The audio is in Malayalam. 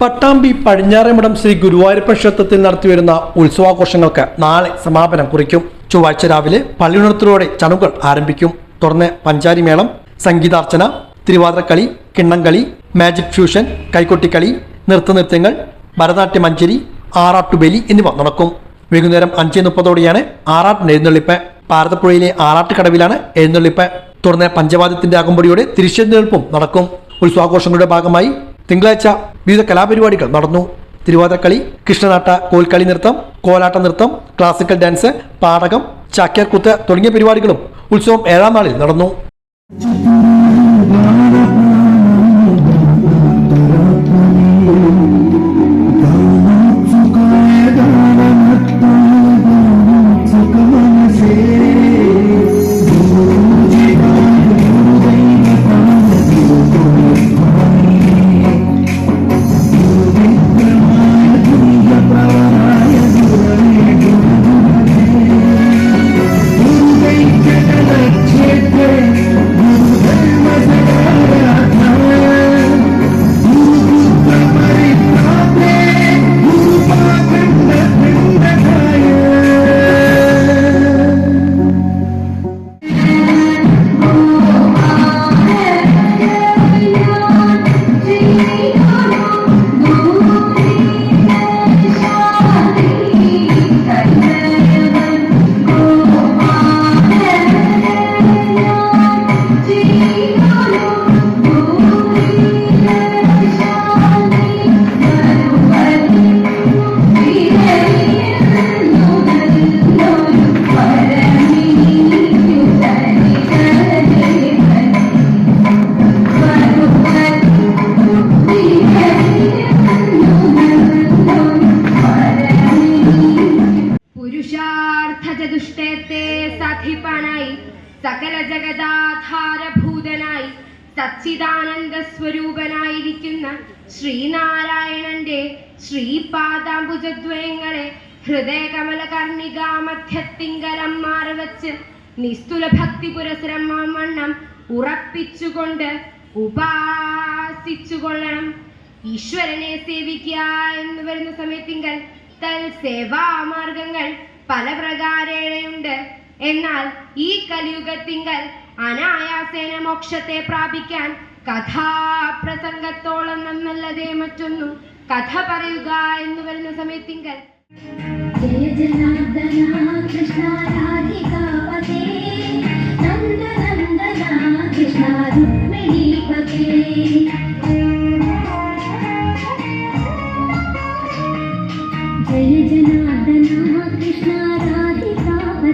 പട്ടാമ്പി പടിഞ്ഞാറേമഠം ശ്രീ ഗുരുവായൂരപ്പ ക്ഷേത്രത്തിൽ നടത്തിവരുന്ന ഉത്സവാഘോഷങ്ങൾക്ക് നാളെ സമാപനം കുറിക്കും. ചൊവ്വാഴ്ച രാവിലെ പള്ളിയുണർത്തലോടെ ചടങ്ങുകൾ ആരംഭിക്കും. തുടർന്ന് പഞ്ചാരിമേളം സംഗീതാർച്ചന തിരുവാതിരക്കളി കിണ്ണംകളി മാജിക് ഫ്യൂഷൻ കൈക്കൊട്ടിക്കളി നൃത്തനൃത്യങ്ങൾ ഭരതനാട്യ മഞ്ചരി ആറാട്ടുബലി എന്നിവ നടക്കും. വൈകുന്നേരം അഞ്ച് മുപ്പതോടെയാണ് ആറാട്ടിന് എഴുന്നള്ളിപ്പ് ഭാരതപ്പുഴയിലെ ആറാട്ട് കടവിലാണ് എഴുന്നള്ളിപ്പ്. തുടർന്ന് പഞ്ചവാദ്യത്തിന്റെ അകമ്പടിയോടെ തിരിച്ചെഴുന്നേൽപ്പും നടക്കും. ഉത്സവാഘോഷങ്ങളുടെ ഭാഗമായി തിങ്കളാഴ്ച വിവിധ കലാപരിപാടികൾ നടന്നു. തിരുവാതിരക്കളി കൃഷ്ണനാട്ട കോൽക്കളി നൃത്തം കോലാട്ട നൃത്തം ക്ലാസിക്കൽ ഡാൻസ് പാടകം ചാക്യാർകൂത്ത് തുടങ്ങിയ പരിപാടികളും ഉത്സവം ഏഴാം നാളിൽ നടന്നു. പുരുഷാർത്ഥചതുഷ്ടയത്തെ സധിപ്പനായി സകല ജഗദാധാരഭൂതനായി സച്ചിദാനന്ദ സ്വരൂപനായിരിക്കുന്ന ശ്രീനാരായണന്റെ ശ്രീപാദാംബുജദ്വയങ്ങളെ ഹൃദയകമല കർണിക മധ്യത്തിങ്കലം മാറിവച്ച് നിസ്തുല ഭക്തി പുരസരം മണ്ണം ഉറപ്പിച്ചുകൊണ്ട് ഉപാസിച്ചുകൊള്ളണം. ഈശ്വരനെ സേവിക്കുക എന്ന് വരുന്ന സമയത്തിങ്കൽ തൽ സേവാമാർഗങ്ങൾ പല പ്രകാരേണയുണ്ട് എന്നാൽ ഈ കലിയുഗത്തിങ്കൽ അനായാസേന മോക്ഷത്തെ പ്രാപിക്കാൻ കഥാപ്രസംഗത്തോളം നന്നല്ലതേ മറ്റൊന്നു. കഥ പറയുക എന്ന് വരുന്ന സമയത്തിങ്കൽ. ജയ ജനാർദ്ദന